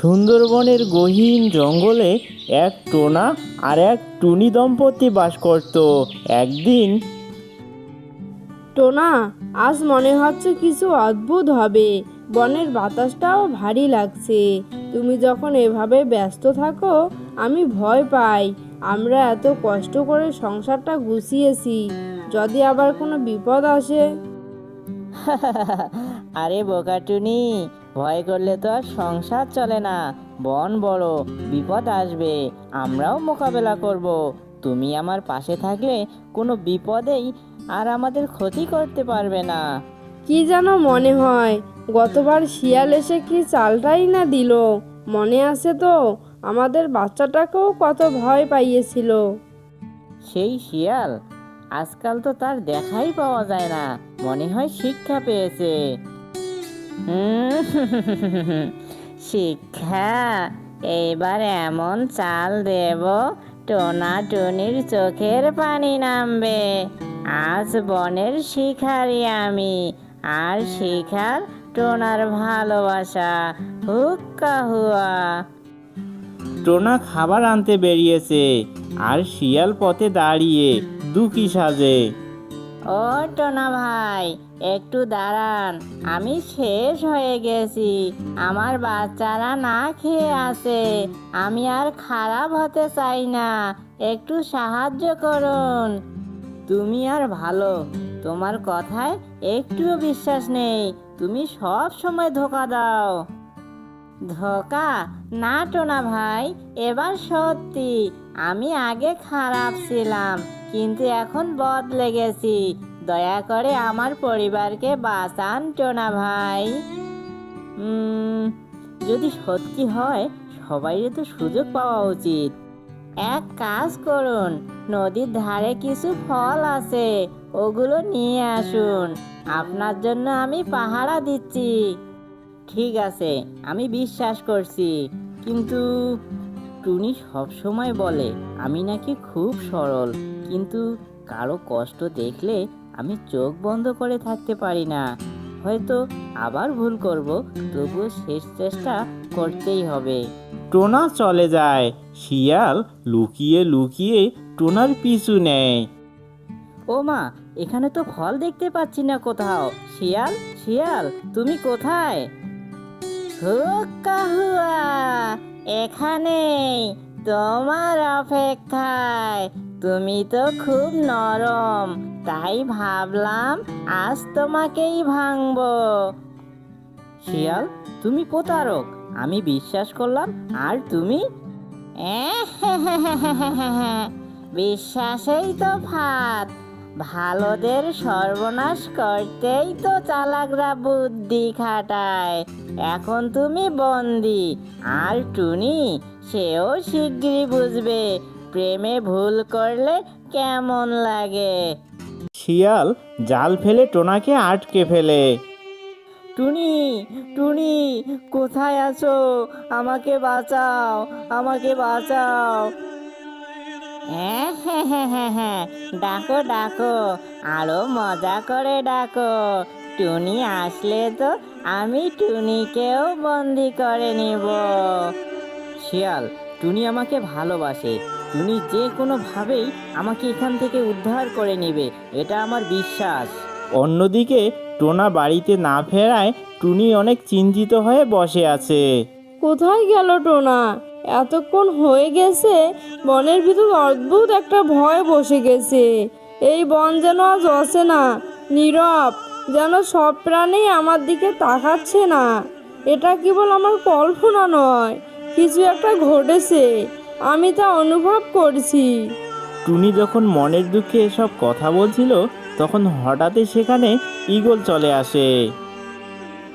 সুন্দরবনের গহীন জঙ্গলে এক টোনা আর এক টুনি দম্পতি বাস করত। একদিন টোনা আজ মনে হচ্ছে কিছু অদ্ভুত হবে। বনের বাতাসটাও ভারী লাগছে। তুমি যখন এভাবে ব্যস্ত থাকো আমি ভয় পাই। আমরা এত কষ্ট করে সংসারটা গুছিয়েছি। যদি আবার কোনো বিপদ আসে? আরে বোকাটুনি ভয় করলে তো আর সংসার চলে না। বন বড় বিপদ আসবে আমরাও মোকাবেলা করব। তুমি আমার পাশে থাকলে কোনো বিপদেই আর আমাদের ক্ষতি করতে পারবে না। কি যেন মনে হয় গতবার শিয়াল এসে কি চালটাই না দিল। মনে আছে তো আমাদের বাচ্চাটাকেও কত ভয় পাইয়েছিল। সেই শিয়াল আজকাল তো তার দেখাই পাওয়া যায় না। মনে হয় শিক্ষা পেয়েছে। শিক্ষা এইবার এমন চাল দেব টোনা টুনির চোখের পানি নামবে। আজ বনের শিখারি আমি, আর শিখার টোনার ভালোবাসা, হুক্কা হুয়া। টোনা খাবার আনতে বেরিয়েছে, আর শিয়াল পথে দাঁড়িয়ে দুকি সাজে। ও টোনা ভাই, একটু দাঁড়ান। আমি শেষ হয়ে গেছি। আমার বাচ্চারা না খেয়ে আছে। আমি আর খারাপ হতে চাই না। একটু সাহায্য করুন। তুমি আর ভালো। তোমার কথায় একটুও বিশ্বাস নেই। তুমি সব সময় ধোকা দাও। ধোকা? না টোনা ভাই, এবার সত্যি। আমি আগে খারাপ ছিলাম, কিন্তু এখন বদলে গেছি। দয়া করে আমার পরিবারকে বাঁচান টোনা ভাই। যদি সত্যি হয়, সবাইয়ের তো সুযোগ পাওয়া উচিত। এক কাজ করুন, নদীর ধারে কিছু ফল আছে, ওগুলো নিয়ে আসুন। আপনার জন্য আমি পাহারা দিচ্ছি। ঠিক আছে আমি বিশ্বাস করছি। কিন্তু টুনি সবসময় বলে আমি নাকি খুব সরল। কিন্তু কারও কষ্ট দেখলে আমি চোখ বন্ধ করে থাকতে পারি না। হয়তো আবার ভুল করব তবুও শেষ চেষ্টা করতেই হবে। টোনা চলে যায়। শিয়াল লুকিয়ে লুকিয়ে টোনার পিছু নেয়। ও মা এখানে তো ফল দেখতে পাচ্ছি না কোথাও। শিয়াল শিয়াল তুমি কোথায়? হুক্কা হুয়া এখানেই তোমার অপেক্ষায় তুমি তো খুব নরম তাই ভাবলাম আজ তোমাকেই ভাঙবো শিয়াল তুমি প্রতারক আমি বিশ্বাস করলাম আর তুমি বিশ্বাসেই তো ফাঁদ ভালোদের সর্বনাশ করতেই তো চালাকরা বুদ্ধি খাটায়। এখন তুমি বন্দি। আর টুনি সেও শিগগিরই বুঝবে প্রেমে ভুল করলে কেমন লাগে। শিয়াল জাল ফেলে টোনাকে আটকে ফেলে। টুনি টুনি কোথায় আছো? আমাকে বাঁচাও আমাকে বাঁচাও। হ্যাঁ হ্যাঁ হ্যাঁ হ্যাঁ হ্যাঁ ডাকো ডাকো আরও মজা করে ডাকো। টুনি আসলে তো আমি টুনিকেও বন্দি করে নিব। শিয়াল টুনি আমাকে ভালোবাসে। টুনি যে কোনোভাবেই আমাকে এখান থেকে উদ্ধার করে নেবে এটা আমার বিশ্বাস। অন্যদিকে টোনা বাড়িতে না ফেরায় টুনি অনেক চিন্তিত হয়ে বসে আছে। কোথায় গেল টোনা? এতক্ষণ হয়ে গেছে, বনের ভিতর অদ্ভুত একটা ভয় বসে গেছে। এই বন যেন আজ অসে না নীরব, যেন সব প্রাণী আমার দিকে তাকাচ্ছে না। এটা কেবল আমার কল্পনা নয়, কিছু একটা ঘটেছে, আমি তা অনুভব করছি। টুনি যখন মনের দুঃখে এসব কথা বলছিল, তখন হঠাৎই সেখানে ঈগল চলে আসে।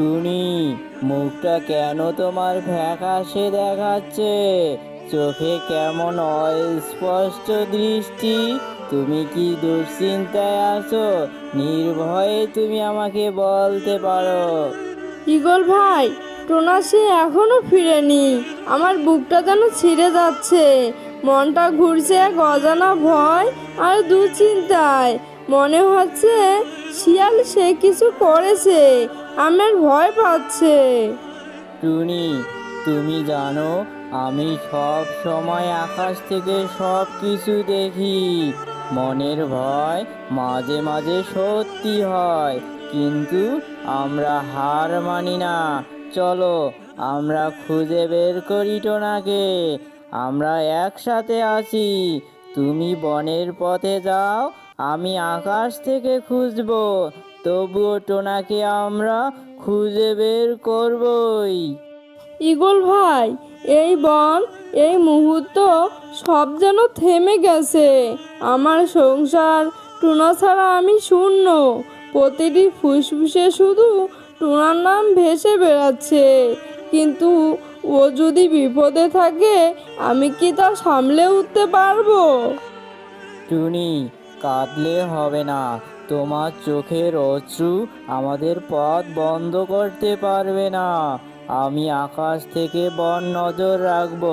টুনি, মুখটা কেন তোমার ফ্যাকাশে দেখাচ্ছে? চোখে কেমন অস্পষ্ট দৃষ্টি? তুমি কি দুশ্চিন্তায় আছো? নির্ভয়ে তুমি আমাকে বলতে পারো। ইগল ভাই, টোনা সে এখনও ফিরেনি। আমার বুকটা যেন ছিঁড়ে যাচ্ছে। মনটা ঘুরছে এক অজানা ভয় আর দুশ্চিন্তায়। মনে হচ্ছে শিয়াল সে কিছু করেছে। আমার ভয় পাচ্ছে। টুনি, তুমি জানো, আমি সব সময় আকাশ থেকে সব কিছু দেখি। মনের ভয় মাঝে মাঝে সত্যি হয়, কিন্তু আমরা হার মানি না। চলো, আমরা খুঁজে বের করি টোনাকে। আমরা একসাথে আছি। তুমি বনের পথে যাও, আমি আকাশ থেকে খুঁজবো। তবুও টোনাকে আমরা খুঁজে বের করবই। ইগল ভাই এই বন এই মুহূর্ত সব যেন থেমে গেছে। আমার সংসার টুনা ছাড়া আমি শূন্য। প্রতিটি ফুসফুসে শুধু টুনার নাম ভেসে বেড়াচ্ছে। কিন্তু ও যদি বিপদে থাকে আমি কি তা সামলে উঠতে পারব? টুনি কাঁদলে হবে না। তোমার চোখের অশ্রু আমাদের পথ বন্ধ করতে পারবে না। আমি আকাশ থেকে বন নজর রাখব।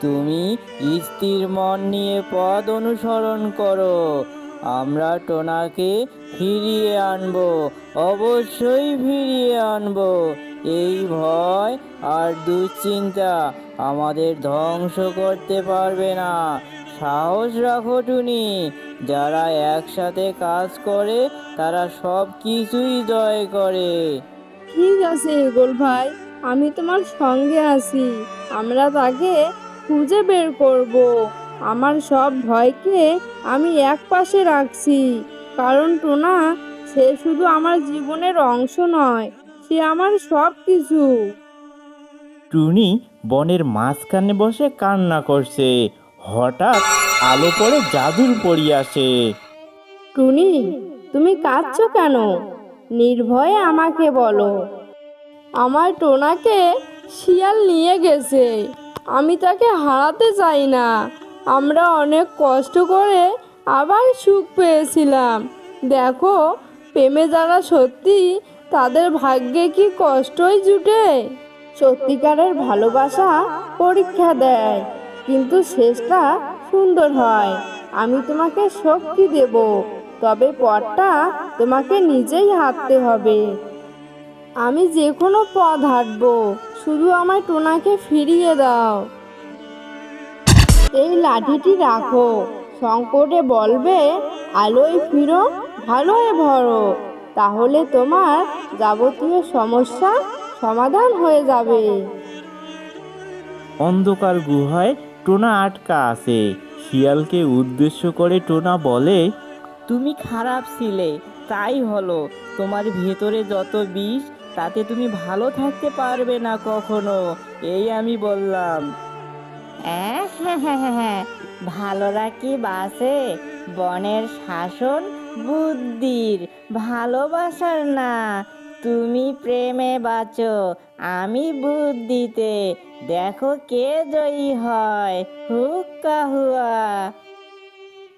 তুমি স্থির মন নিয়ে পথ অনুসরণ করো। আমরা টোনাকে ফিরিয়ে আনব, অবশ্যই ফিরিয়ে আনব। এই ভয় আর দুশ্চিন্তা আমাদের ধ্বংস করতে পারবে না। সাহস রাখো টুনি। যারা একসাথে কাজ করে তারা সব কিছুই জয় করে। ঠিক আছে ইগল ভাই আমি তোমার সঙ্গে আছি। আমরা তাকে খুঁজে বের করব। আমার সব ভয়কে আমি এক পাশে রাখছি। কারণ টোনা সে শুধু আমার জীবনের অংশ নয় সে আমার সব কিছু। টুনি বনের মাঝখানে বসে কান্না করছে। হঠাৎ আলো পড়ে জাদুর পরি আসে। টুনি, তুমি কাঁদছো কেন? নির্ভয়ে আমাকে বলো। আমার টোনাকে শিয়াল নিয়ে গেছে। আমি তাকে হারাতে চাই না। আমরা অনেক কষ্ট করে আবার সুখ পেয়েছিলাম। দেখো, প্রেমে যারা সত্যি, তাদের ভাগ্যে কি কষ্টই জুটে? সত্যিকারের ভালোবাসা পরীক্ষা দেয়। কিন্তু শেষটা সুন্দর হয়। আমি তোমাকে শক্তি দেব, তবে পথটা তোমাকে নিজেই হাঁটতে হবে। আমি যে কোনো পথ হাঁটবো, শুধু আমার টোনাকে ফিরিয়ে দাও। এই লাঠিটি রাখো, সংকটে বলবে, আলোয় ফিরো, ভালোয় ভরো, তাহলে তোমার যাবতীয় সমস্যা সমাধান হয়ে যাবে। অন্ধকার গুহায় টোনা আটকা আছে। শিয়ালকে উদ্দেশ্য করে টোনা বলে, তুমি খারাপ ছিলে, তাই হলো। তোমার ভেতরে যত বিষ, তাতে তুমি ভালো থাকতে পারবে না কখনো, এই আমি বললাম। হ্যাঁ হ্যাঁ হ্যাঁ ভালোরা কি বাসে বনের শাসন বুদ্ধির, ভালোবাসার না। তুমি প্রেমে বাঁচো, আমি বুদ্ধিতে। দেখো কে জয়ী হয়, হুক্কা হুয়া।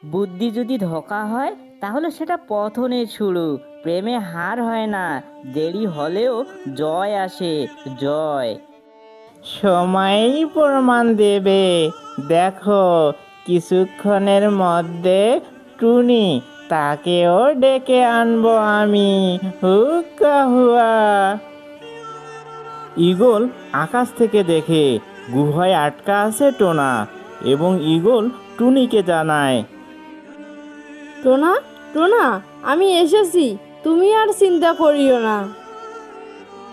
বুদ্ধি যদি ধোকা হয়, তাহলে সেটা পথনের শুরু প্রেমে হার হয় না, দেরি হলেও জয় আসে, জয়। সময়ই প্রমাণ দেবে। দেখো, কিছুক্ষণের মধ্যে টুনি তাকেও ডেকে আনব আমি। হুক্কা হুয়া। ঈগল আকাশ থেকে দেখে গুহায় আটকা আছে টোনা এবং ঈগল টুনিকে জানায় টোনা টোনা আমি এসেছি তুমি আর চিন্তা করিও না।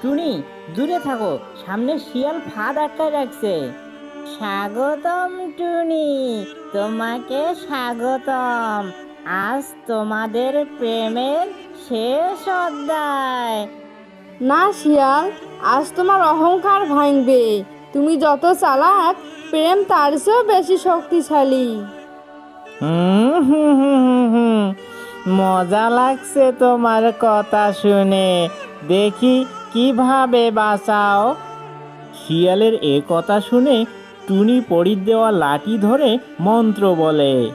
টুনি দূরে থাকো সামনে শিয়াল ফাঁদ আটকায় রাখছে। স্বাগতম টুনি তোমাকে স্বাগতম। আজ তোমাদের প্রেমের শেষ অধ্যায়। না শিয়াল আজ তোমার অহংকার ভাঙবে। তুমি যত চালাক প্রেম তার চেয়েও বেশি শক্তিশালী। হুম হুম হুম হুম হুম। মজা লাগছে তোমার কথা শুনে। দেখি কীভাবে বাঁচাও। শিয়ালের এ কথা শুনে টুনি পরির দেওয়া লাঠি ধরে মন্ত্র বলে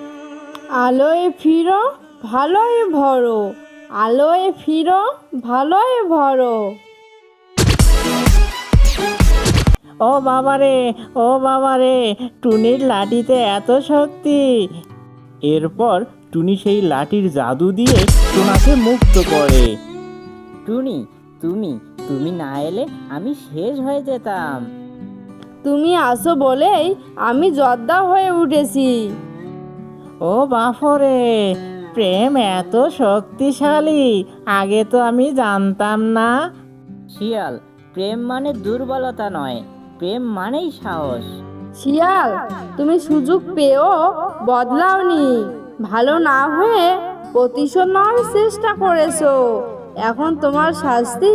আলোয় ফিরো ভালোয় ভরো। আলোয় ফিরো ভালোয় ভরো। ও বাবারে ও বাবারে টুনির লাঠিতে এত শক্তি। এরপর টুনি সেই লাঠির জাদু দিয়ে টোনাকে মুক্ত করে। টুনি তুমি তুমি না এলে আমি শেষ হয়ে যেতাম। তুমি আসো বলেই আমি জর্দা হয়ে উঠেছি। ও বাফরে প্রেম এত শক্তিশালী আগে তো আমি জানতাম না। শিয়াল প্রেম মানে দুর্বলতা নয় প্রেম মানেই সাহস। শিয়াল তুমি সুযোগ পেয়েও বদলাওনি। ভালো না হয়ে প্রতিশোধ নেওয়ার চেষ্টা করেছ। এখন তোমার শাস্তি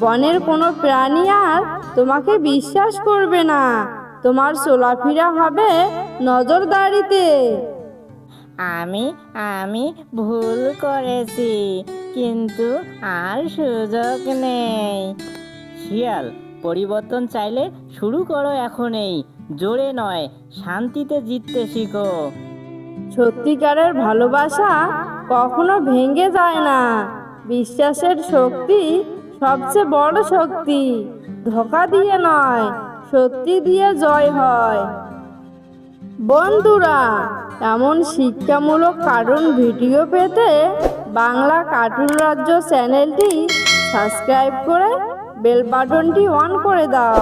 বনের কোনো প্রাণী আর তোমাকে বিশ্বাস করবে না। তোমার চলাফেরা হবে নজরদারিতে। আমি আমি ভুল করেছি, কিন্তু আর সুযোগ নেই। শিয়াল, পরিবর্তন চাইলে শুরু করো এখনই। জোরে নয়, শান্তিতে জিততে শিখো। সত্যিকারের ভালোবাসা কখনো ভেঙে যায় না। বিশ্বাসের শক্তি সবচেয়ে বড় শক্তি। ধোকা দিয়ে নয় সত্যি দিয়ে জয় হয়। বন্ধুরা এমন শিক্ষামূলক কার্টুন ভিডিও পেতে বাংলা কার্টুন রাজ্য চ্যানেলটি সাবস্ক্রাইব করে বেল বাটনটি অন করে দাও।